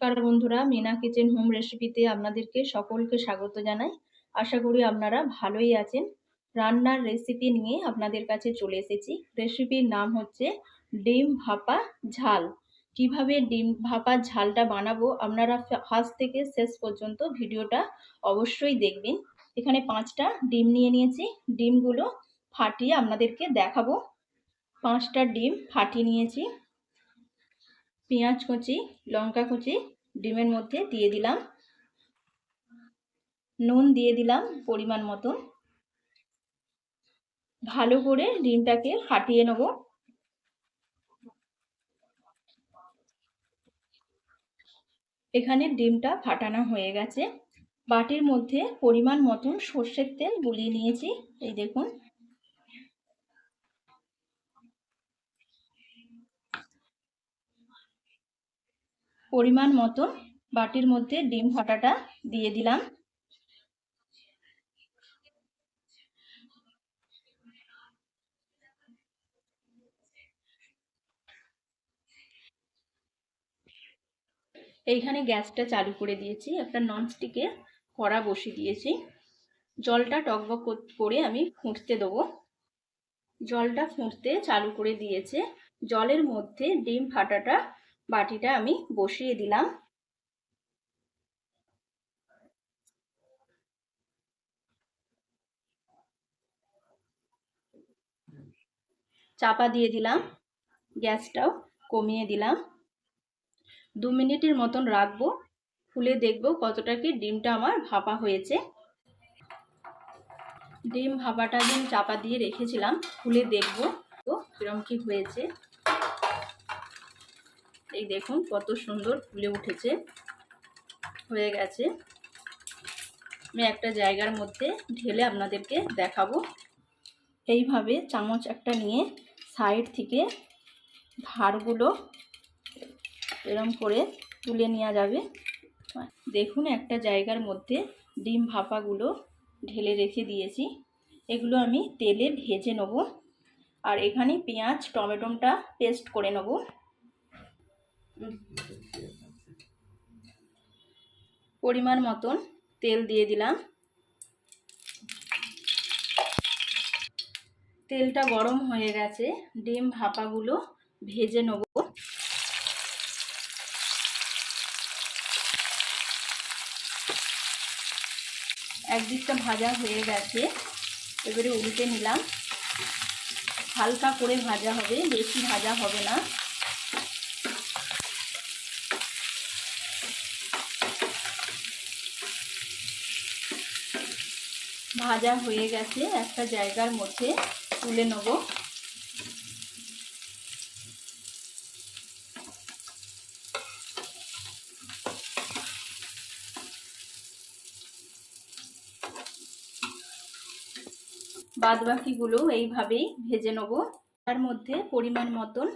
নমস্কার বন্ধুরা, Mina kitchen home রেসিপিতে আপনাদেরকে সকলকে স্বাগত জানাই। আশা করি আপনারা ভালোই আছেন। রান্নার রেসিপি নিয়ে আপনাদের কাছে চলে এসেছি। রেসিপির নাম হচ্ছে ডিম ভাপা ঝাল। কীভাবে ডিম ভাপা ঝালটা বানাবো আপনারা ফার্স্ট থেকে শেষ পর্যন্ত ভিডিওটা অবশ্যই দেখবেন। এখানে পাঁচটা ডিম নিয়ে নিয়েছি। ডিমগুলো ফাটিয়ে আপনাদেরকে দেখাবো। পাঁচটা ডিম ফাটিয়ে নিয়েছি। পেঁয়াজ কুচি, লঙ্কা কুচি, ডিমের মধ্যে দিয়ে দিলাম। নুন দিয়ে দিলাম পরিমাণ মতন। ভালো করে ডিমটাকে ফাটিয়ে নেব। এখানে ডিমটা ফাটানো হয়ে গেছে। বাটির মধ্যে পরিমাণ মতন সর্ষের তেল গুলিয়ে নিয়েছি। এই দেখুন পরিমাণ মতন বাটির মধ্যে ডিম ফাটাটা দিয়ে দিলাম। এইখানে গ্যাসটা চালু করে দিয়েছি, একটা ননস্টিকে কড়া বসিয়ে দিয়েছি। জলটা টকবক করে আমি ফুটতে দেবো। জলটা ফুটতে চালু করে দিয়েছে। জলের মধ্যে ডিম ফাটাটা বাটিটা আমি বসিয়ে দিলাম। চাপা দিয়ে দিলাম, গ্যাসটাও কমিয়ে দিলাম। দু মিনিটের মতন রাখব, খুলে দেখব কতটা কি ডিমটা আমার ভাপা হয়েছে। ডিম ভাপাটা দিন চাপা দিয়ে রেখেছিলাম, খুলে দেখব তো কিরম কি হয়েছে। এই দেখুন কত সুন্দর ফুলে উঠেছে। হয়ে গেছে। আমি একটা জায়গার মধ্যে ঢেলে আপনাদেরকে দেখাবো। এইভাবে চামচ একটা নিয়ে সাইড থেকে ধারগুলো এরম করে তুলে নেওয়া যাবে। দেখুন একটা জায়গার মধ্যে ডিম ভাপাগুলো ঢেলে রেখে দিয়েছি। এগুলো আমি তেলে ভেজে নেব। আর এখানে পেঁয়াজ, টমেটোটা পেস্ট করে নেব। পরিমাণ মতন তেল দিয়ে দিলাম। তেলটা গরম হয়ে গেছে, ডিম ভাপাগুলো ভেজে নেব। একদিকটা ভাজা হয়ে গেছে, এবারে উল্টে নিলাম। হালকা করে ভাজা হবে, বেশি ভাজা হবে না। ভাজা হয়ে গেছে, একটা জায়গার মধ্যে তুলে নেব। বাদ বাকিগুলো এইভাবেই ভেজে নেব। তার মধ্যে পরিমাণ মতন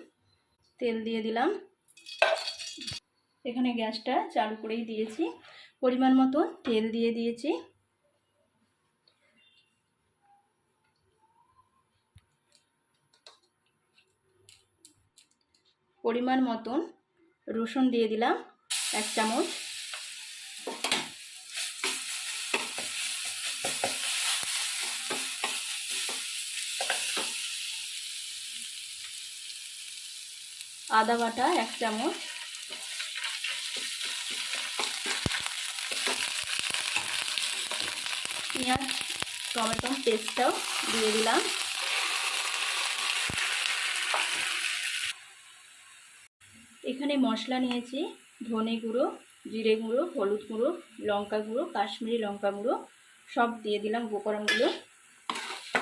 তেল দিয়ে দিলাম। এখানে গ্যাসটা চালু করেই দিয়েছি। পরিমাণ মতন তেল দিয়ে দিয়েছি। পরিমাণ মতন রসুন দিয়ে দিলাম, এক চামচ। আদা বাটা এক চামচ। পেঁয়াজ, টমেটো, পেস্টটাও দিয়ে দিলাম। এখানে মশলা নিয়েছি। ধনে গুঁড়ো, জিরে গুঁড়ো, হলুদ গুঁড়ো, লঙ্কা গুঁড়ো, কাশ্মীরি লঙ্কা গুঁড়ো, সব দিয়ে দিলাম গোকরমগুলো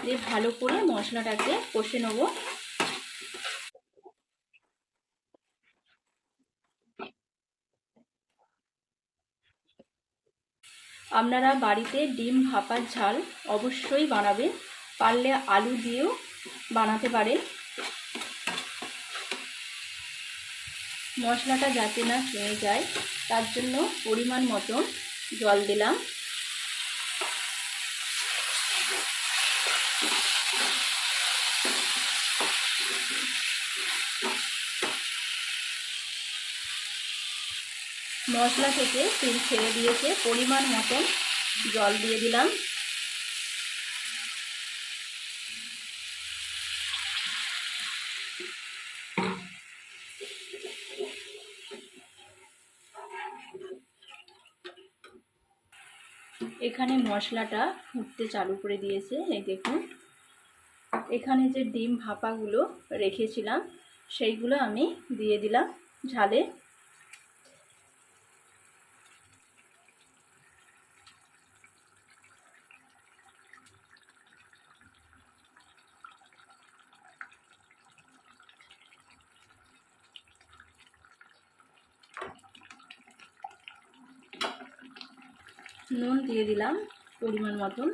দিয়ে ভালো করে মশলাটাকে কষে নেব। আপনারা বাড়িতে ডিম ভাপার ঝাল অবশ্যই বানাবেন। পারলে আলু দিয়েও বানাতে পারেন। মশলাটা যাতে না চুয়ে যায়, তার জন্য পরিমাণ মতন জল দিলাম। মশলা থেকে তেল ছেড়ে দিয়েছে, পরিমাণ মতন জল দিয়ে দিলাম। এখানে মশলাটা ফুটতে চালু করে দিয়েছে, এই দেখুন। এখানে যে ডিম ভাপাগুলো রেখেছিলাম, সেইগুলো আমি দিয়ে দিলাম ঝালে। নুন দিয়ে দিলাম পরিমাণ মতন।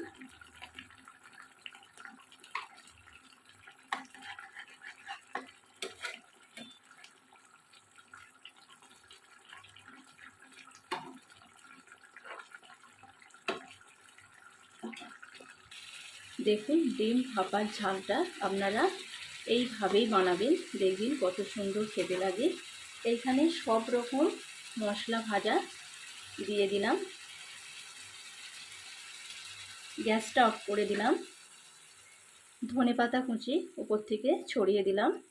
দেখুন, ডিম ভাপার ঝালটা আপনারা এইভাবেই বানাবেন। দেখবেন কত সুন্দর খেতে লাগে। এইখানে সব রকম মশলা ভাজা দিয়ে দিলাম। গ্যাসটা অফ করে দিলাম। ধনে পাতা কুচি উপর থেকে ছড়িয়ে দিলাম।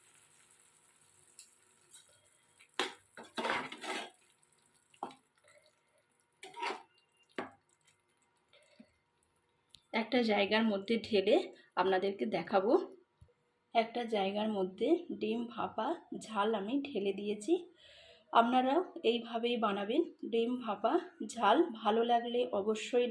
একটা জায়গার মধ্যে ঢেলে আপনাদেরকে দেখাবো। একটা জায়গার মধ্যে ডিম ভাপা ঝাল আমি ঢেলে দিয়েছি। আপনারাও এইভাবেই বানাবেন। ডিম ভাপা ঝাল ভালো লাগলে অবশ্যই